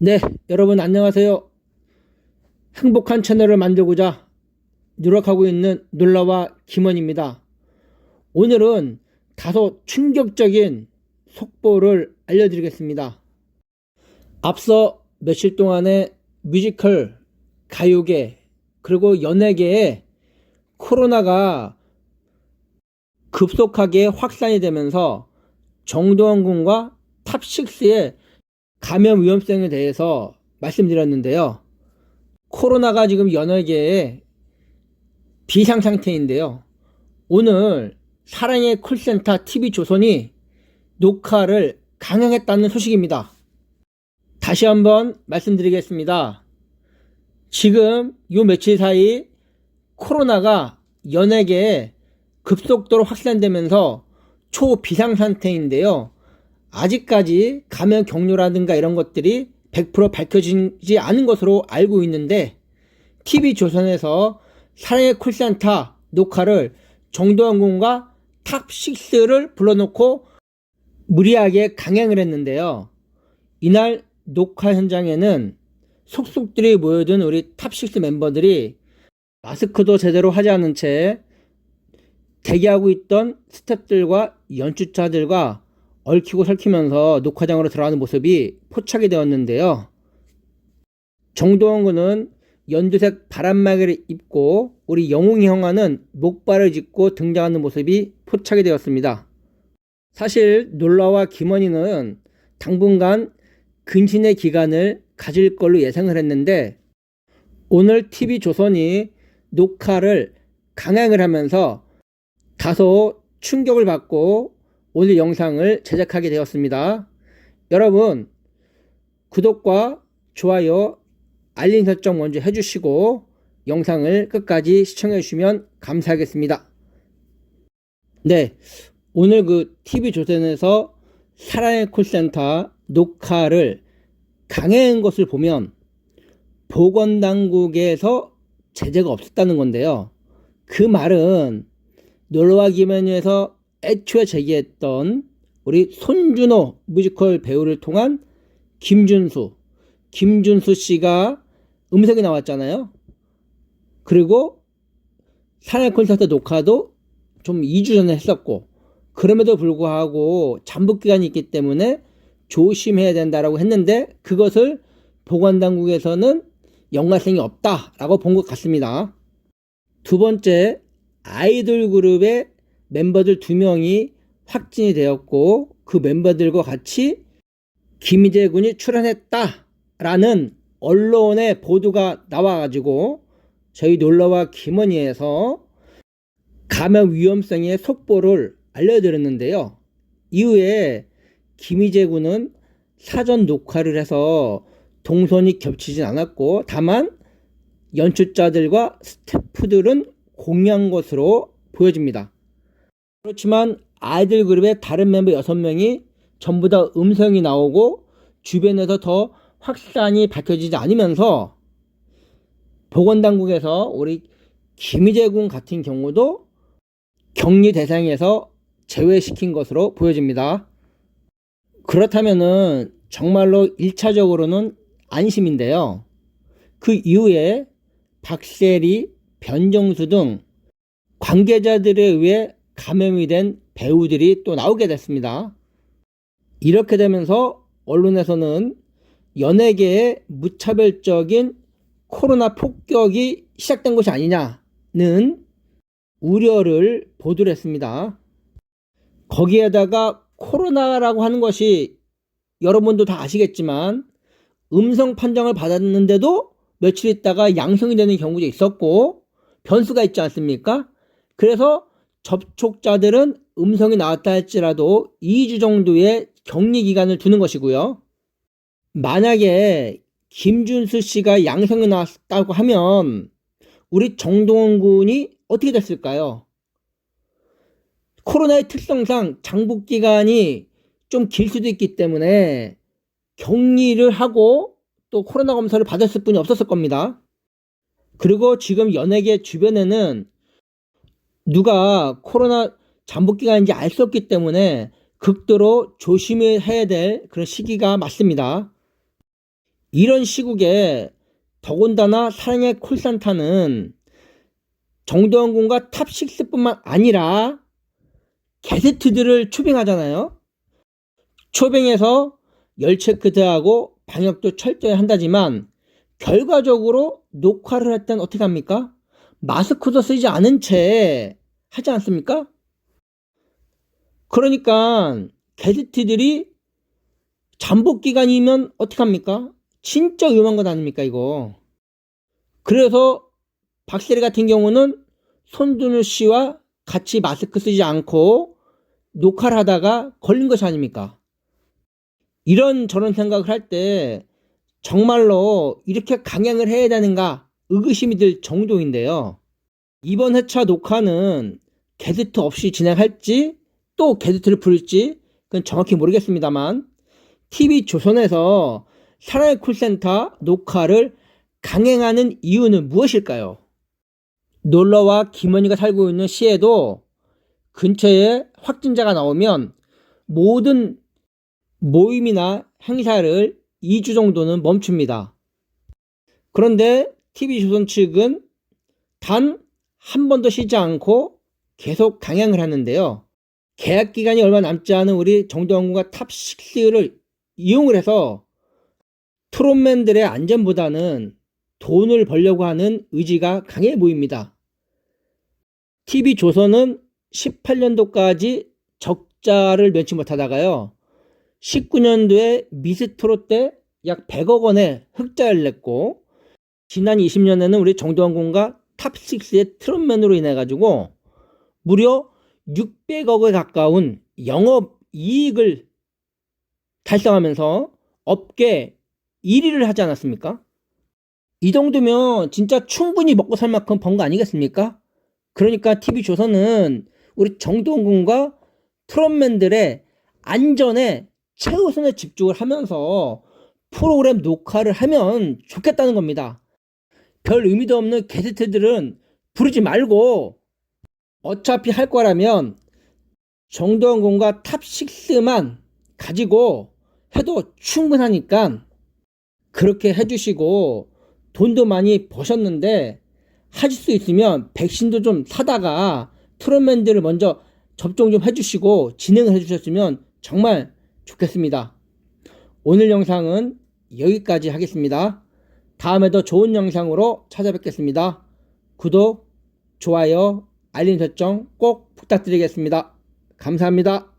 네, 여러분 안녕하세요. 행복한 채널을 만들고자 노력하고 있는 놀라와 김원입니다. 오늘은 다소 충격적인 속보를 알려드리겠습니다. 앞서 며칠 동안의 뮤지컬, 가요계, 그리고 연예계에 코로나가 급속하게 확산이 되면서 정동원 군과 탑6의 감염 위험성에 대해서 말씀드렸는데요. 코로나가 지금 연예계에 비상 상태인데요. 오늘 사랑의 콜센터 TV조선이 녹화를 강행했다는 소식입니다. 다시 한번 말씀드리겠습니다. 지금 요 며칠 사이 코로나가 연예계에 급속도로 확산되면서 초비상 상태인데요. 아직까지 감염 경로라든가 이런 것들이 100% 밝혀지지 않은 것으로 알고 있는데 TV조선에서 사랑의 콜센터 녹화를 정도환 군과 탑6를 불러놓고 무리하게 강행을 했는데요. 이날 녹화 현장에는 속속들이 모여든 우리 탑6 멤버들이 마스크도 제대로 하지 않은 채 대기하고 있던 스태프들과 연출자들과 얽히고 설키면서 녹화장으로 들어가는 모습이 포착이 되었는데요. 정도원 군은 연두색 바람막이를 입고 우리 영웅이 형아는 목발을 짚고 등장하는 모습이 포착이 되었습니다. 사실 놀라와 김원희는 당분간 근신의 기간을 가질 걸로 예상을 했는데 오늘 TV조선이 녹화를 강행을 하면서 다소 충격을 받고 오늘 영상을 제작하게 되었습니다. 여러분 구독과 좋아요 알림 설정 먼저 해주시고 영상을 끝까지 시청해 주시면 감사하겠습니다. 네 오늘 그 TV조선에서 사랑의 콜센터 녹화를 강행한 것을 보면 보건당국에서 제재가 없었다는 건데요. 그 말은 놀러와 김현유에서 애초에 제기했던 우리 손준호 뮤지컬 배우를 통한 김준수, 김준수 씨가 음색이 나왔잖아요. 그리고 사랑의 콘서트 녹화도 좀 2주 전에 했었고, 그럼에도 불구하고 잠복 기간이 있기 때문에 조심해야 된다라고 했는데 그것을 보건당국에서는 연관성이 없다라고 본 것 같습니다. 두 번째, 아이돌 그룹의 멤버들 두 명이 확진이 되었고 그 멤버들과 같이 김희재 군이 출연했다라는 언론의 보도가 나와가지고 저희 놀러와 김원희에서 감염 위험성의 속보를 알려드렸는데요. 이후에 김희재 군은 사전 녹화를 해서 동선이 겹치진 않았고 다만 연출자들과 스태프들은 공유한 것으로 보여집니다. 그렇지만 아이들 그룹의 다른 멤버 6명이 전부 다 음성이 나오고 주변에서 더 확산이 밝혀지지 않으면서 보건당국에서 우리 김희재 군 같은 경우도 격리 대상에서 제외시킨 것으로 보여집니다. 그렇다면은 정말로 1차적으로는 안심인데요. 그 이후에 박세리, 변정수 등 관계자들에 의해 감염이 된 배우들이 또 나오게 됐습니다. 이렇게 되면서 언론에서는 연예계의 무차별적인 코로나 폭격이 시작된 것이 아니냐는 우려를 보도를 했습니다. 거기에다가 코로나라고 하는 것이 여러분도 다 아시겠지만 음성 판정을 받았는데도 며칠 있다가 양성이 되는 경우도 있었고 변수가 있지 않습니까? 그래서 접촉자들은 음성이 나왔다 할지라도 2주 정도의 격리 기간을 두는 것이고요. 만약에 김준수 씨가 양성이 나왔다고 하면 우리 정동원 군이 어떻게 됐을까요? 코로나의 특성상 장복 기간이 좀 길 수도 있기 때문에 격리를 하고 또 코로나 검사를 받았을 분이 없었을 겁니다. 그리고 지금 연예계 주변에는 누가 코로나 잠복 기간인지 알 수 없기 때문에 극도로 조심해야 될 그런 시기가 맞습니다. 이런 시국에 더군다나 사랑의 콜산타는 정도원 군과 탑6뿐만 아니라 게스트들을 초빙하잖아요. 초빙해서 열 체크드하고 방역도 철저히 한다지만 결과적으로 녹화를 할 땐 어떻게 합니까? 마스크도 쓰지 않은 채 하지 않습니까? 그러니까 게스트들이 잠복 기간이면 어떻게 합니까? 진짜 위험한 것 아닙니까 이거? 그래서 박세리 같은 경우는 손준우 씨와 같이 마스크 쓰지 않고 녹화를 하다가 걸린 것이 아닙니까? 이런 저런 생각을 할 때 정말로 이렇게 강행을 해야 되는가 의구심이 들 정도인데요. 이번 회차 녹화는 게스트 없이 진행할지 또 게스트를 부를지 그건 정확히 모르겠습니다만 TV 조선에서 사랑의 콜센터 녹화를 강행하는 이유는 무엇일까요? 놀러와 김원희가 살고 있는 시에도 근처에 확진자가 나오면 모든 모임이나 행사를 2주 정도는 멈춥니다. 그런데 TV조선 측은 단 한 번도 쉬지 않고 계속 강행을 하는데요. 계약 기간이 얼마 남지 않은 우리 정동원과 탑6를 이용을 해서 트롯맨들의 안전보다는 돈을 벌려고 하는 의지가 강해 보입니다. TV조선은 18년도까지 적자를 면치 못하다가요. 19년도에 미스트롯 때 약 100억 원의 흑자를 냈고 지난 20년에는 우리 정도원 군과 탑6의 트롯맨으로 인해 가지고 무려 600억에 가까운 영업 이익을 달성하면서 업계 1위를 하지 않았습니까? 이 정도면 진짜 충분히 먹고 살 만큼 번 거 아니겠습니까? 그러니까 TV조선은 우리 정동원 군과 트롯맨들의 안전에 최우선에 집중을 하면서 프로그램 녹화를 하면 좋겠다는 겁니다. 별 의미도 없는 게스트들은 부르지 말고 어차피 할 거라면 정도원 군과 탑6만 가지고 해도 충분하니까 그렇게 해주시고 돈도 많이 버셨는데 하실 수 있으면 백신도 좀 사다가 트롯맨들을 먼저 접종 좀 해주시고 진행을 해주셨으면 정말 좋겠습니다. 오늘 영상은 여기까지 하겠습니다. 다음에 더 좋은 영상으로 찾아뵙겠습니다. 구독, 좋아요, 알림 설정 꼭 부탁드리겠습니다. 감사합니다.